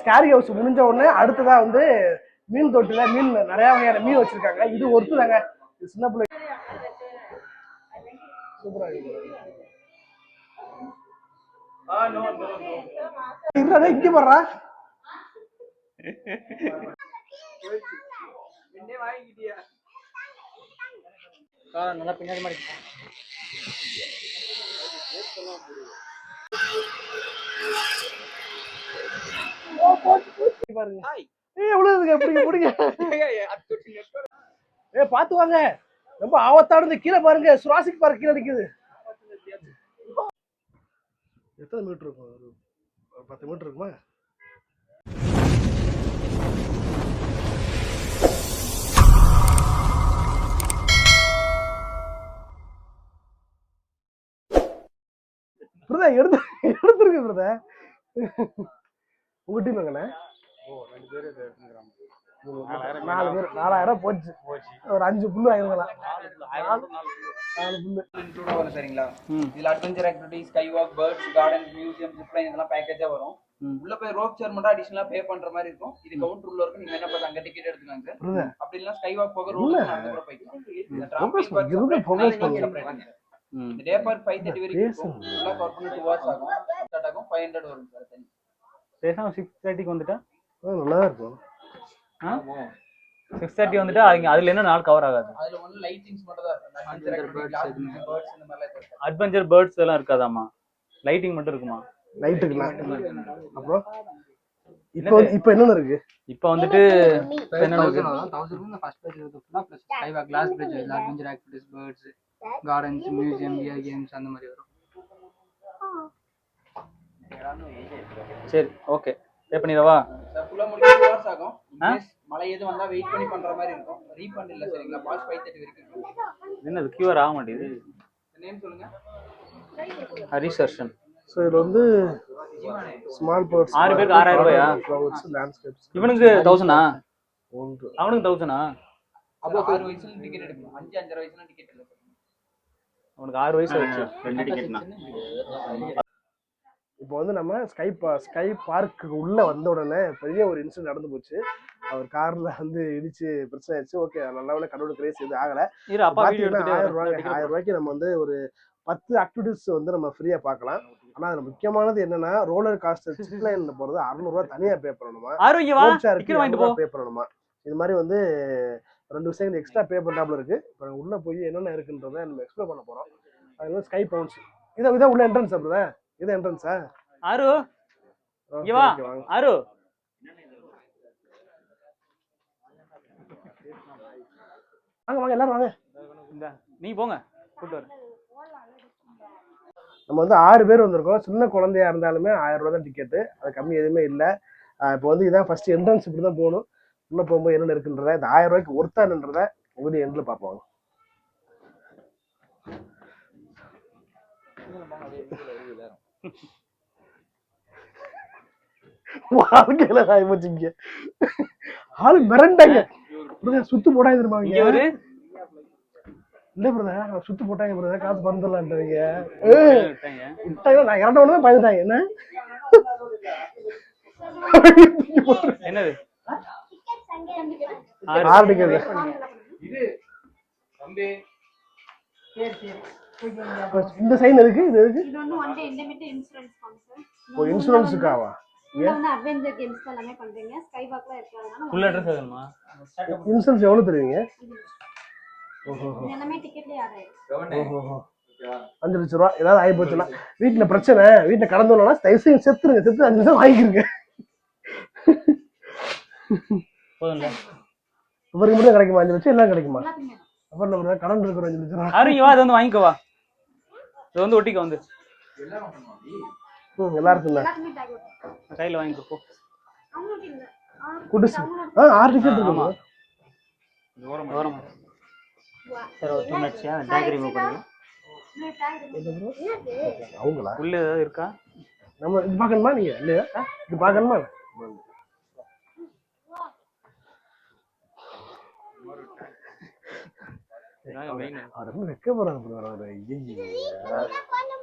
Scary house முடிஞ்ச உடனே அடுத்ததா வந்து மீன் தொட்டில மீன் நிறைய வகையான மீன் வச்சிருக்காங்க. இது ஒருத்து தாங்க இது சின்ன பிள்ளை. சூப்பரா இருக்கு. இல்லடா இங்க போடுறா நல்லா பின்னாடி மாதிரி பாருங்க. ஏய் எவ்வளவு இருக்குங்க பிடிங்க பிடிங்க. ஏ பாத்து வாங்க. ரொம்ப ஆபத்தானது கீழே பாருங்க. சுராசிக் பாருங்க கீழே நிக்குது. எத்தனை மீட்டர் இருக்கும்? ஒரு பத்து மீட்டர் இருக்குமா? பிரதா எடுத்து எடுத்துருக்கு பிரதா உங்க டீம் எங்கண்ணே? நாலு பேர் நாலாயிரம் போச்சு. ஒரு அஞ்சு புல்லு ஆயிருக்கலாம் நாலு புல்லு இன்க்ளூட் வரும் சரிங்களா? இதுல adventure activity sky walk birds garden museum zipline இதெல்லாம் பேக்கேஜா வரும். உள்ள போய் ரோப் சேர் மட்டும் அடிஷனலா பே பண்ற மாதிரி இருக்கும். இது கவுண்டர் உள்ள இருக்கும் நீங்க என்ன பார்த்து அங்க டிக்கெட் எடுத்துக்காங்க. அப்படி இல்லனா ஸ்கை வாக் போக ரோப் நடந்து கூட போய்க்கலாம். பண்ணு, பண்ணு. டே பார்க் ஃபைவ் தேர்ட்டி வரைக்கும் இருக்கும். ஃபுல்லா கவர் பண்ணி ஹவர்ஸ் ஆகும். ஸ்டார்ட் ஆகும். ஃபைவ் ஹண்ட்ரட் வரும் சார் தனி பேசாம சிக்ஸ் தேர்ட்டிக்கு வந்துட்டா? நல்லா இருக்கும். சிக்ஸ் தேர்ட்டி வந்துட்டா அவங்க அதுல என்ன நாள் கவர் ஆகாது. அட்வென்ச்சர் பேர்ட்ஸ் எல்லாம் இருக்காதாமா லைட்டிங் மட்டும் இருக்குமா? நைட்டுக்குண்ணா அப்புறம்? இப்போ இப்போ என்னென்ன இருக்கு? இப்போ வந்துட்டு glass bridge adventure activities birds gardens museum year games அந்த மாதிரி வரும். சரி ஓகே பே பண்ணிடவா? மழை எதுவும் வந்தா வெயிட் பண்ணி பண்ற மாதிரி இருக்கும். ரீஃபண்ட் இல்ல சரிங்களா பாஸ் ஃபைவ் தேர்ட்டி வரைக்கும் இருக்கும் என்ன அது கியூஆர் ஆக மாட்டேங்குது? நேம் சொல்லுங்க. ஹரிஷ் ஹர்ஷன் ஸோ இது வந்து ஸ்மால் பேர்ட்ஸ் ஆறு பேருக்கு ஆறாயிரம் ரூபாயா? ஃப்ளவர்ஸ் லேண்ட்ஸ்கேப்ஸ் இவனுக்கு தௌசண்டா ஒன்று. அவனுக்கு தௌசண்டா அப்போ ஆறு வயசுல டிக்கெட் எடுக்கணும். அஞ்சு அஞ்சரை வயசுல டிக்கெட் இல்லை அவனுக்கு ஆறு வயசு ஆச்சு ரெண்டு டிக்கெட்னா இப்போ வந்து நம்ம ஸ்கை பா ஸ்கை பார்க்கு உள்ள வந்த உடனே பெரிய ஒரு இன்சிடென்ட் நடந்து போச்சு. அவர் கார்ல வந்து இடிச்சு பிரச்சனை ஆயிடுச்சு. ஓகே நல்ல வேலை கடவுள் கிரேஸ் இது ஆகல. பாத்தீங்கன்னா ஆயிரம் ரூபாய் ஆயிரம் ரூபாய்க்கு நம்ம வந்து ஒரு பத்து ஆக்டிவிட்டிஸ் வந்து நம்ம ஃப்ரீயா பார்க்கலாம். ஆனா அதுல முக்கியமான என்னன்னா ரோலர் காஸ்டர் சிப் லைன்ல போறது அறுநூறுவா தனியா பே பண்ணணுமா? போ. பண்ணணுமா? இது மாதிரி வந்து ரெண்டு விஷயங்கள் எக்ஸ்ட்ரா பே பண்ணாப்புல இருக்கு. இப்போ உள்ள போய் என்னென்ன இருக்குன்றத நம்ம எக்ஸ்ப்ளோர் பண்ண போறோம். அது வந்து ஸ்கை பவுன்ஸ் இதான் இதான் உள்ள என்ட்ரன்ஸ் அப்படிதா இது என்ட்ரன்ஸா ஆரு. இங்க வா. வாங்க. ஆரு. வாங்க வாங்க எல்லாரும் வாங்க. நீ போங்க. கூட்டு வர நம்ம வந்து ஆறு பேர் வந்திருக்கோம். சின்ன குழந்தையா இருந்தாலுமே ஆயிரம் ரூபா தான் டிக்கெட்டு அது கம்மி எதுவுமே இல்லை. இப்போ வந்து இதான் ஃபர்ஸ்ட் என்ட்ரன்ஸ் இப்படி தான் போகணும். உள்ள போகும்போது என்னென்ன இருக்குன்றத இந்த ஆயிரம் ரூபாய்க்கு ஒருத்தானுன்றத வீடியோ எண்டில் பார்ப்போம் வாழ்க்கையில ஆகி போச்சு இங்க ஆளு மிரண்டாங்க. சுத்து இங்க இங்க ஒரு இல்ல பிரதர் சுத்து போட்டாங்க பிரதர் காசு பறந்துடலான்றீங்க விட்டாங்க. நான் இறண்டவனே பயந்துட்டாங்க. என்ன? என்னது? ஆறு டிக்கெட் இந்த சைன் எதுக்கு? இது எதுக்கு? இது வந்து one day intermediate insurance sir oh இன்சூரன்ஸுக்காவா வந்து அட்வென்ச்சர் கேம்ஸ் எல்லாமே பண்றீங்க. ஸ்கை வாக்ல இருக்கிறதுனால ஃபுல் அட்ரஸ் வேணுமா இன்சூரன்ஸ் எவ்வளவு தருவீங்க? எல்லாமே டிக்கெட்லயே ஓஹோ அஞ்சு லட்ச ரூபா ஏதாவது ஆகி போச்சுன்னா. வீட்டுல பிரச்சனை வீட்டுல கடந்து வரணும்னா தயவு செய்து செத்துருங்க செத்து அஞ்சு லட்சம் வாங்கிக்கிறங்க இவருக்கு மட்டும் கிடைக்குமா? அஞ்சு லட்சம் எல்லாம் கிடைக்குமா. அப்புறம் நம்ம கடன் இருக்கிற அஞ்சு லட்சம் ஆரு இங்க வா இது வந்து வாங்கிக்கோ வா. இது வந்து ஒட்டிக்க வந்து. ம், tag இருக்கும். கையில வாங்கிக்கோ போ. குடிசு ஆ ஆறு டிக்கெட் இருக்குமா ஓரமா. சார் ஒரு டூ மினிட்ஸ் டேக் ரிமூவ் பண்ணுங்க அவங்களா? உள்ள ஏதாவது இருக்கா? நம்ம இது பார்க்கணுமா நீங்க? இல்லையா? இது பார்க்கணுமா இதாங்க main. அவர் ரொம்ப வெக்க போறாங்க bro, அவரு. ஐயையே.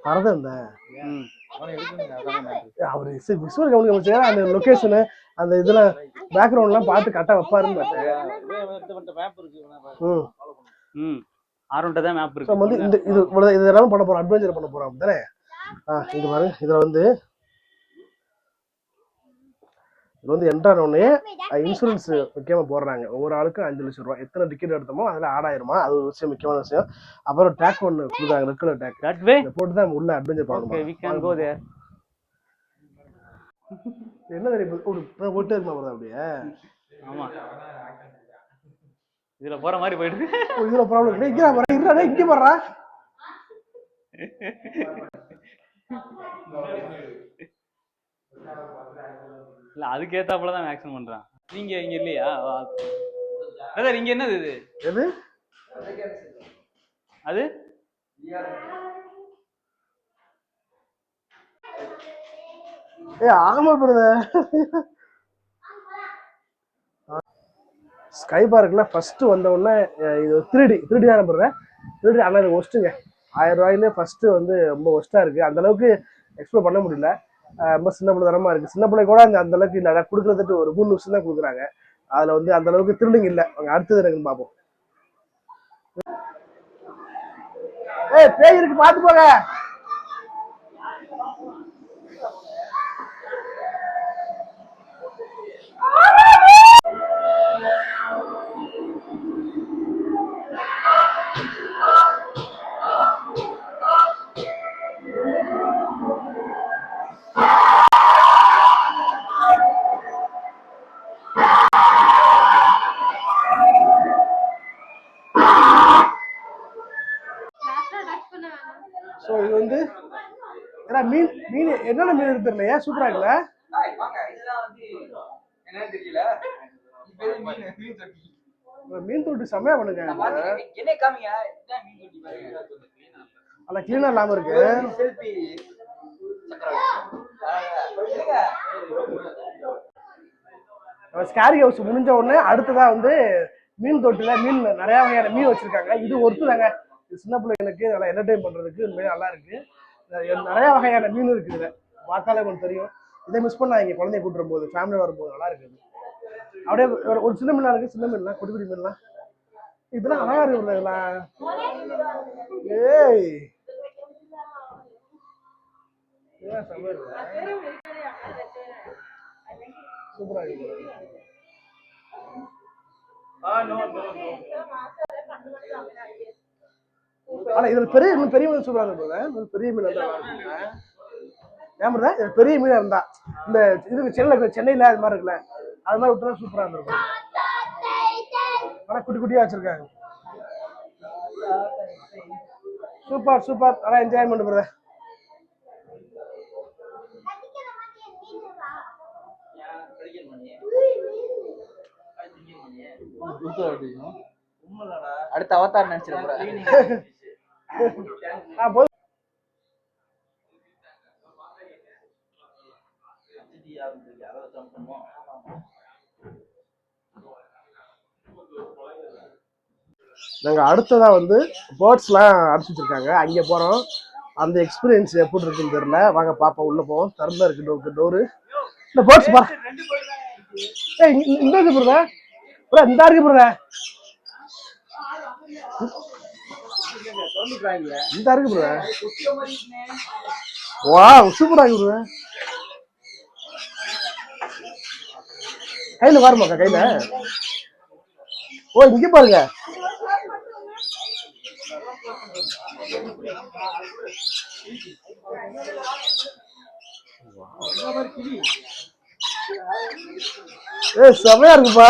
பரதம் இந்த ம். அவர் விசுவல் கவனிக்க அந்த லொகேஷனு அந்த இதுல பேக்ரவுண்ட்லாம் பார்த்து கரெக்டாக வைப்பாருன்னு பார்த்தேன். ம். ம். ஆர்வன்ட்ட தான் மேப் ஸோ இருக்கு வந்து இந்த இது இவ்வளவு இது எல்லாமே பண்ண போறோம். அட்வென்ச்சர் பண்ண போறோம். தானே ஆ இங்க பாரு. இதுல வந்து இது வந்து என்ட்ரான உடனே இன்சூரன்ஸ் முக்கியமா போடுறாங்க. ஒவ்வொரு ஆளுக்கும் அஞ்சு லட்சம் ரூபாய். எத்தனை டிக்கெட் எடுத்தோமோ அதுல ஆடாயிரமா அது ஒரு விஷயம் முக்கியமான விஷயம். அப்புறம் டேக் ஒன்று கொடுத்தாங்க ரெட் கலர் டேக் போட்டு தான் உள்ள அட்வென்ச்சர் தேர் என்ன தெரியும்? ஒரு போட்டு இருக்குமா வருது அப்படியே? ஆமா. இதுல போற மாதிரி போயிட்டு ஓ, இதுல ப்ராப்ளம் இல்லை இங்கே வர இருடா இங்கே வர்றா இல்ல அதுக்கு ஏத்தாப்புல தான் மேக்ஸிமம் பண்றான். நீங்க இங்க இல்லையா? பிரதர் இங்க என்னது இது? எது? அது? ஏ ஆமா பிரதர் ஸ்கை பார்க்கில் ஃபர்ஸ்ட் வந்த உடனே அஹ் இது த்ரீ டி த்ரீ டி தான் நம்புறேன் த்ரீ டி ஆனால் இது ஒஸ்ட்டுங்க ஆயிரம் ரூபாயிலே ஃபர்ஸ்ட் வந்து ரொம்ப ஒஸ்ட்டாக இருக்குது அந்த அளவுக்கு எக்ஸ்ப்ளோர் பண்ண முடியல. ரொம்ப சின்ன பிள்ளை தரமாக இருக்குது சின்ன பிள்ளை கூட அந்த அந்த அளவுக்கு இல்லை கொடுக்குறதுட்டு ஒரு மூணு நிமிஷம் தான் கொடுக்குறாங்க. அதில் வந்து அந்த அளவுக்கு திருடுங்க இல்லை. அவங்க அடுத்தது எனக்கு பார்ப்போம். ஏய் பேய் இருக்கு பார்த்து போங்க. ஸோ இது வந்து ஏன்னா மீன் மீன் என்னென்ன மீன் இருக்கு தெரியலையா சூப்பரா இருக்குல்ல மீன் தொட்டி செம்மையா பண்ணுங்க. நான் கிளீனா இல்லாம இருக்கு. ஸ்கேரி ஹவுஸ் முடிஞ்ச உடனே அடுத்ததா வந்து மீன் தொட்டில மீன் நிறைய வகையான மீன் வச்சிருக்காங்க. இது ஒருத்துதாங்க. சின்ன பிள்ளைங்களுக்கு நல்லா என்டர்டைன் பண்ணுறதுக்கு உண்மையாக நல்லா இருக்குது நிறைய- வகையான மீன் இருக்குது இதில். பார்த்தாலே உங்களுக்கு தெரியும். இதை மிஸ் பண்ணாங்க குழந்தைய கூட்டுரும் போது ஃபேமிலியோட வரும்போது நல்லா இருக்குது. அப்படியே ஒரு- சின்ன மீனாக இருக்கு. சின்ன மீன்லாம் குட்டி குடி மீன்லாம். இதெல்லாம் அழகா இருக்கு இதெல்லாம். ஏய். ஏன் சூப்பரா இருக்கு. ஆனா இதுல பெரிய இன்னும் பெரிய மீன் சூப்பரா இருக்கு brother. இன்னும் பெரிய மீன். ஏன்? இதுல பெரிய மீன் இருந்தா. இந்த இதுக்கு சென்னையில இருக்கிற சென்னையில அது மாதிரி இருக்குல்ல. அது மாதிரி விட்டுனா சூப்பரா இருந்திருக்கும். ஆனா குட்டி குட்டியா வச்சிருக்காங்க. சூப்பர் சூப்பர் நல்லா என்ஜாய்மெண்ட் பிரதர் அடுத்த அவதார் நினைச்சிட நாங்கள் அடுத்ததாக நாங்க அடுத்ததா வந்து பேர்ட்ஸ்லாம் அடிச்சு வச்சிருக்காங்க அங்க போறோம். அந்த எக்ஸ்பீரியன்ஸ் எப்படி இருக்குன்னு தெரியல. வாங்க பாப்பா உள்ள போவோம். திறந்தா இருக்கு டோருக்கு டோரு இந்த பேர்ட்ஸ் பா. ஏய் இந்த இருக்கு பிரதா இந்த இருக்கு பிரதா இந்த இருக்கு வா சூப்பரா இருக்கு பிரதா கையில பாருமாக்கா கையில. ஓ இங்க பாருங்க. ஏ செமையா இருக்குப்பா.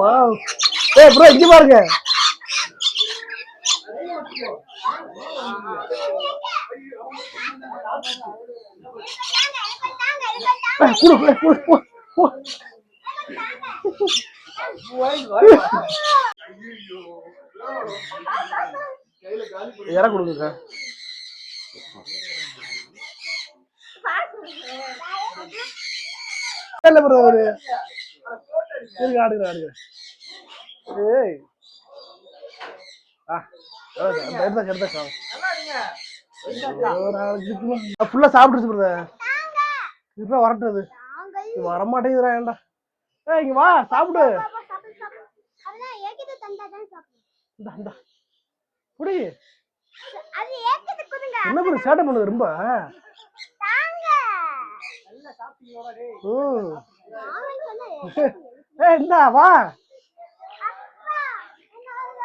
வாவ் ஏய் ப்ரோ இங்க பாருங்க. குடு குடு குடு இற கொடுங்க இல்ல ப்ரோ ஒரு ஆடுங்க ஆடுங்க ஏய் ஆ எடுத்தா எடுத்தா எடுத்தா ஃபுல்லா சாப்பிட்டுச்சு பிரதர் இப்ப வரட்டுறது வரமாட்டேங்குதுடா ஏன்டா? ஏய் இங்க வா சாப்பிடு. குடி. அது ஏக்கிட்டு கொடுங்க. என்ன பண்ணு சேட்டை பண்ணுது ரொம்ப? ஏய் இந்தா வா அப்பா என்ன வந்து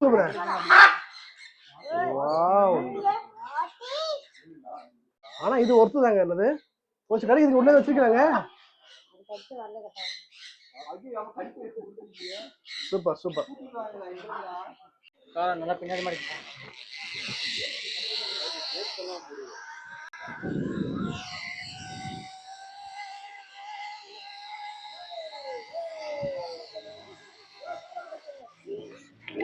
வாங்கிக்கிட்டியா வாவ். ஆனா இது ஒர்த்து தாங்க என்னது? கொஞ்சம் கடைக்கு இதுக்கு உள்ளே வச்சிருக்காங்க சூப்பர் சூப்பர். நல்லா பின்னாடி மாதிரி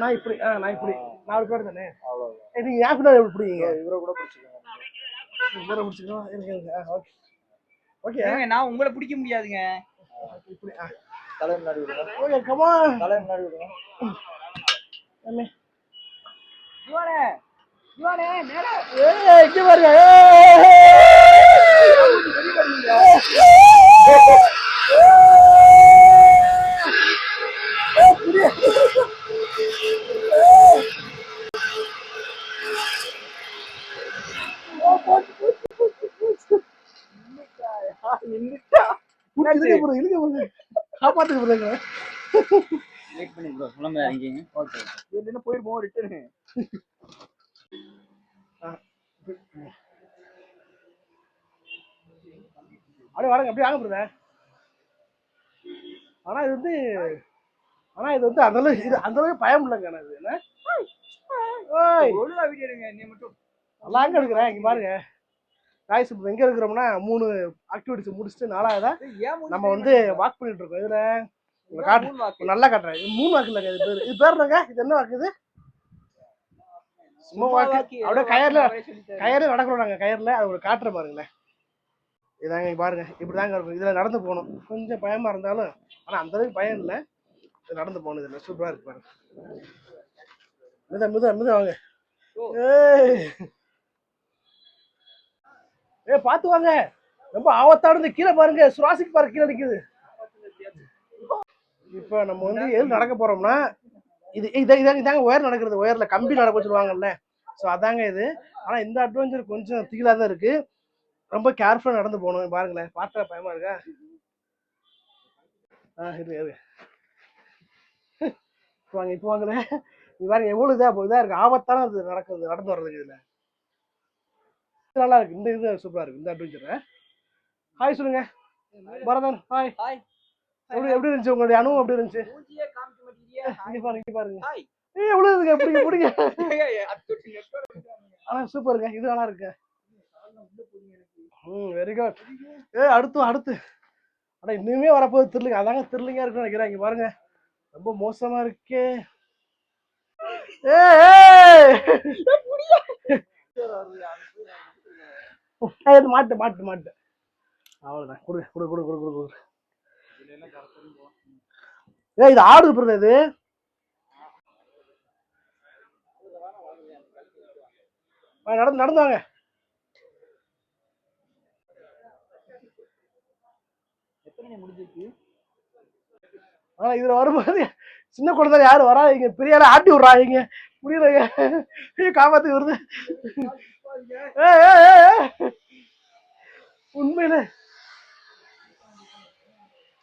நான் இப்படி ஆ நான் இப்படி. நாலு பேர் தானே? நீங்க யார் பின்னாடி எப்படி பிடிங்க இவரை கூட பிடிச்சிக்கோங்க. இவரை இருங்க ஆ ஓகே. ஓகே. நான் உங்களை பிடிக்க முடியாதுங்க. இப்படி ஆ. தலை முன்னாடி விடுங்க. ஓகே கமான் தலை முன்னாடி விடுங்க. அம்மே இவனே இவனே மேல. ஏய் இங்க பாருங்க. ஏய். இழுக்க போறது இழுக்க போறது காப்பாத்துக்க போறாங்க வெயிட் பண்ணி ப்ரோ சொல்ல முடியாது ஓகே என்ன போயிருப்போம் ரிட்டர்னு அப்படியே வாங்க அப்படியே வாங்க பிரதர் ஆனா இது வந்து ஆனா இது வந்து அந்த அளவுக்கு இது அந்த அளவுக்கு பயம் இல்லைங்க இது என்ன? ஓய் ஒழுங்கா வீடியோ எடுங்க நீ மட்டும். நல்லா எங்க எடுக்கிறேன் இங்க பாருங்க. காய்ஸ் இப்போ எங்க இருக்கிறோம்னா மூணு ஆக்டிவிட்டிஸ் முடிச்சுட்டு நாலாவதா நம்ம வந்து வாக் பண்ணிட்டு இருக்கோம். இதுல காட்டு. நல்லா காட்டுறேன். இது மூணு வாக்கு இல்லைங்க இது பேர் இது பேர் என்னங்க? இது என்ன வாக்கு இது? சும்மா வாக்கு அப்படியே கயர்ல. கயர்ல நடக்கிறோம் நாங்க கயர்ல அது ஒரு காட்டுற பாருங்களேன் இதாங்க பாருங்க. இப்படிதாங்க இருக்கும். இதுல நடந்து போகணும். கொஞ்சம் பயமா இருந்தாலும் ஆனா அந்த அளவுக்கு பயம் இல்லை. இது நடந்து போகணும் இதுல. சூப்பரா இருக்கு பாருங்க. மித மித மித வாங்க. ஏய். ஏ பாத்து வாங்க. ரொம்ப ஆபத்தானது கீழே பாருங்க. சுராசிக்கு பாரு கீழே நிக்குது. இப்போ நம்ம வந்து எது நடக்க போறோம்னா இது இதை இதாங்க இதாங்க ஒயர் நடக்கிறது. ஒயர்ல கம்பி நடக்க வச்சுருவாங்கல்ல ஸோ அதாங்க இது. ஆனா இந்த அட்வென்ச்சர் கொஞ்சம் திகிலா தான் இருக்கு. ரொம்ப கேர்ஃபுல்லா நடந்து போகணும். பாருங்களேன். பார்த்தா பயமா இருக்கா? ஆ இரு இப்போ வாங்க இப்போ வாங்கல இது பாருங்க எவ்வளவு இதா இதாக இருக்கு. ஆபத்தான இது நடக்குது நடந்து வர்றதுக்கு இதுல. நல்லா இருக்கு. இந்த இது சூப்பரா இருக்கு. இந்த அட்வென்ச்சர் ஹாய் சொல்லுங்க. பரதன் ஹாய் ஹாய் எப்படி எப்படி இருந்துச்சு உங்களுடைய அனுபவம்? எப்படி இருந்துச்சு? இங்க பாருங்க இங்க பாருங்க. ஹாய் ஏய் எவ்வளவு இருக்குங்க பிடிங்க. பிடிங்க ஆனா சூப்பருங்க இது நல்லா இருக்கு. ம் வெரி குட் ஏ அடுத்து அடுத்து. அட இன்னுமே வரப்போகுது. திருலிங்க அதாங்க திருலிங்கா இருக்குன்னு நினைக்கிறேன். இங்க பாருங்க. ரொம்ப மோசமா இருக்கே. ஏய், மாட்டு மாட்டு மாட்டு. அவ்வளவுதான். கொடு கொடு கொடு கொடு கொடு கொடு. ஏய் இது ஆடுது பிறகு இது? நடந்து நடந்து வாங்க. எத்தனை முடிஞ்சிருக்கு? ஆனா இதுல வரும்போது சின்ன குழந்தை யாரும் வராதீங்க. பெரிய ஆட்டி விட்றாங்க ஐயோ, காப்பாத்தி வருது. உண்மையில.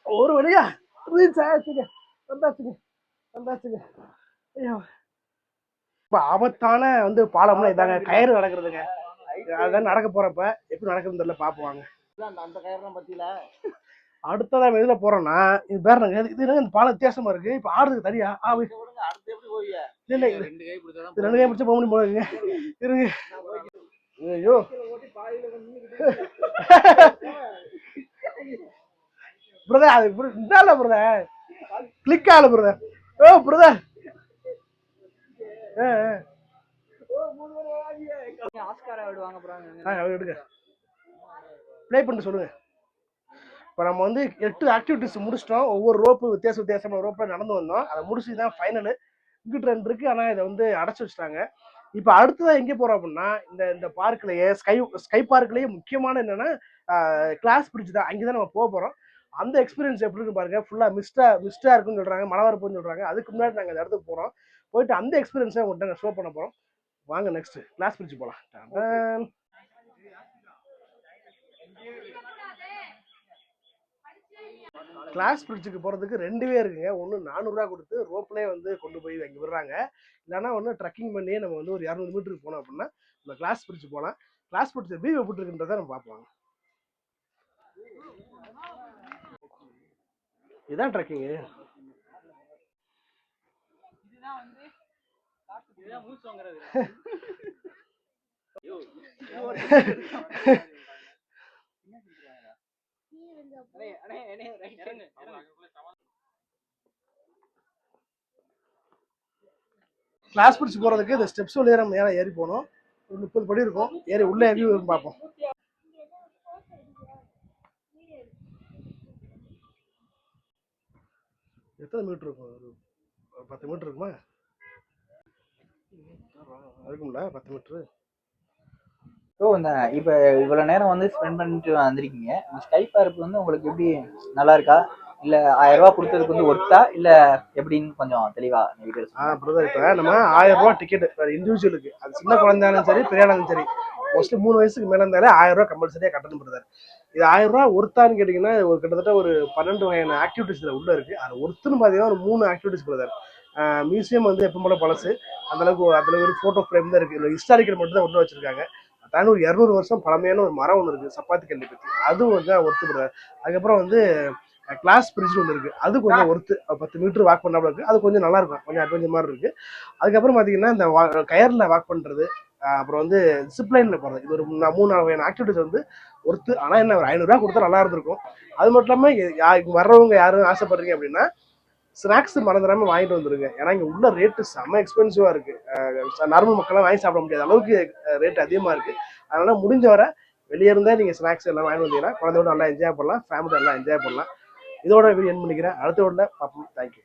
ஒரு வழியா ரீச் ஆயாச்சுங்க. வந்தாச்சுங்க. வந்தாச்சுங்க. ஐயோ. இப்ப ஆபத்தான வந்து பாலம்னா இதாங்க. கயிறு நடக்கிறதுங்க. அதான் நடக்க போறப்ப. எப்படி நடக்குதுன்னு தெரியல பாப்போம் வாங்க. அந்த கயிறுலாம் பத்தியில. அடுத்ததா நம்ம எதுல போறோம்னா இது பேர் என்னங்க? இது இந்த பாலம் வித்தியாசமா இருக்கு? இப்ப ஆடுறது தனியா? ஆ இல்ல இல்ல ரெண்டு கை பிடிச்சாதான் இது ரெண்டு கை பிடிச்சா போக முடியும் போலங்க இருங்க. ஐயோ. பிரதர் அது இதால பிரதர் கிளிக் ஆகல பிரதர் ஓ பிரதர் ஆஸ்கார் எடுங்க. ப்ளே பண்ணிட்டு சொல்லுங்க. இப்போ நம்ம வந்து எட்டு ஆக்டிவிட்டிஸ் முடிச்சிட்டோம். ஒவ்வொரு ரோப்பு வித்தியாச வித்தியாசமான ரோப்பில் நடந்து வந்தோம். அதை முடிச்சு தான் ஃபைனலு இங்கிட்டு ரெண்டு இருக்கு. ஆனால் இதை வந்து அடைச்சி வச்சிட்டாங்க. இப்போ அடுத்ததாக எங்கே போகிறோம் அப்படின்னா இந்த இந்த பார்க்லேயே ஸ்கை ஸ்கை பார்க்லேயே முக்கியமான என்னன்னா கிளாஸ் பிரிட்ஜ் தான். அங்கே தான் நம்ம போக போகிறோம் அந்த எக்ஸ்பீரியன்ஸ் எப்படி இருக்கு பாருங்க. ஃபுல்லாக மிஸ்டா மிஸ்டாக இருக்குன்னு சொல்கிறாங்க மழை வரப்போன்னு சொல்கிறாங்க அதுக்கு முன்னாடி நாங்கள் அந்த இடத்துக்கு போகிறோம் போயிட்டு அந்த எக்ஸ்பீரியன்ஸை உங்கள்கிட்ட நாங்கள் ஷோ பண்ண போகிறோம் வாங்க நெக்ஸ்ட் கிளாஸ் பிரிட்ஜ் போகலாம் கிளாஸ் பிரிட்ஜுக்கு போகிறதுக்கு ரெண்டுவே இருக்குங்க. ஒன்று நானூறுரூவா கொடுத்து ரோப்லேயே வந்து கொண்டு போய் அங்கே விடுறாங்க. இல்லைன்னா ஒன்று ட்ரக்கிங் பண்ணியே நம்ம வந்து ஒரு இரநூறு மீட்டருக்கு போனோம் அப்படின்னா நம்ம கிளாஸ் பிரிட்ஜ் போகலாம் கிளாஸ் பிரிட்ஜ் எப்படி எப்படி இருக்குன்றதை நம்ம பார்ப்போம். இதான் ட்ரக்கிங்கு இதுதான் மூச்சு வாங்குறது. கிளாஸ் பிரிட்ஜ் போகிறதுக்கு இந்த ஸ்டெப்ஸ் வழியாக நம்ம மேலே ஏறி போகணும். ஒரு முப்பது படி இருக்கும். ஏறி உள்ளே வியூ இருக்கும் பார்ப்போம். எத்தனை மீட்டர் இருக்கும்? ஒரு பத்து மீட்டர் இருக்குமா? இருக்கும்ல பத்து மீட்ரு ஸோ இந்த இப்போ இவ்வளோ நேரம் வந்து ஸ்பெண்ட் பண்ணிட்டு வந்திருக்கீங்க. இந்த ஸ்கை பார்க் வந்து உங்களுக்கு எப்படி நல்லா இருக்கா? இல்லை ஆயிரம் கொடுத்ததுக்கு வந்து ஒர்த்தா இல்லை எப்படின்னு கொஞ்சம் தெளிவாக டீட்டெயில்ஸ் ஆ பிரதர் இப்போ நம்ம ஆயிரம் ரூபா டிக்கெட் வேறு இண்டிவிஜுவலுக்கு அது சின்ன குழந்தையாலும் சரி பெரியாலும் சரி. மோஸ்ட்லி மூணு வயசுக்கு மேலே இருந்தாலே ஆயிரம் ரூபா கம்பல்சரியாக கட்டணும் பிரதர் இது ஆயிரம் ரூபா ஒருத்தான்னு கேட்டிங்கன்னா ஒரு கிட்டத்தட்ட ஒரு பன்னெண்டு வகையான ஆக்டிவிட்டிஸ் இதில் உள்ளே இருக்குது அது ஒருத்தன்னு பார்த்தீங்கன்னா ஒரு மூணு ஆக்டிவிட்டிஸ் பிரதர் மியூசியம் வந்து எப்போ போல பழசு. அந்தளவுக்கு அதில் ஒரு ஃபோட்டோ ஃப்ரேம் தான் இருக்குது இல்லை ஹிஸ்டாரிக்கல் மட்டும் தான் ஒன்று வச்சுருக்காங்க. தாண்டி ஒரு இரநூறு வருஷம் பழமையான ஒரு மரம் ஒன்று இருக்குது சப்பாத்தி கல்லி பற்றி அதுவும் வந்து ஒர்த்து பிரதர் அதுக்கப்புறம் வந்து கிளாஸ் பிரிட்ஜ் ஒன்று இருக்குது அது கொஞ்சம் ஒர்த்து பத்து மீட்டர் வாக் பண்ணாமல் இருக்குது அது கொஞ்சம் நல்லா இருக்கும். கொஞ்சம் அட்வென்ச்சர் மாதிரி இருக்குது அதுக்கப்புறம் பார்த்தீங்கன்னா இந்த வா- வாக் பண்ணுறது அப்புறம் வந்து சிப்லைனில் போகிறது இது ஒரு மூணு நாலு வகையான ஆக்டிவிட்டிஸ் வந்து ஒர்த்து. ஆனால் என்ன ஒரு ஐநூறுரூவா கொடுத்தா நல்லா இருந்திருக்கும். அது மட்டும் இல்லாமல் வர்றவங்க யாரும் ஆசைப்படுறீங்க அப்படின்னா ஸ்நாக்ஸ் மறந்துடாம வாங்கிட்டு வந்துருங்க. ஏன்னா இங்கே உள்ள ரேட்டு செம்ம எக்ஸ்பென்சிவாக இருக்குது நார்மல் மக்கள்லாம் வாங்கி சாப்பிட முடியாத. அளவுக்கு ரேட் அதிகமாக இருக்குது அதனால முடிஞ்ச வரை வெளியே இருந்தே நீங்கள் ஸ்நாக்ஸ் எல்லாம் வாங்கி வந்தீங்கன்னா குழந்தையோட நல்லா என்ஜாய் பண்ணலாம் ஃபேமிலி நல்லா என்ஜாய் பண்ணலாம். இதோட வீடியோ என் பண்ணிக்கிறேன். அடுத்த வீடியோவில் பார்ப்போம். தேங்க்யூ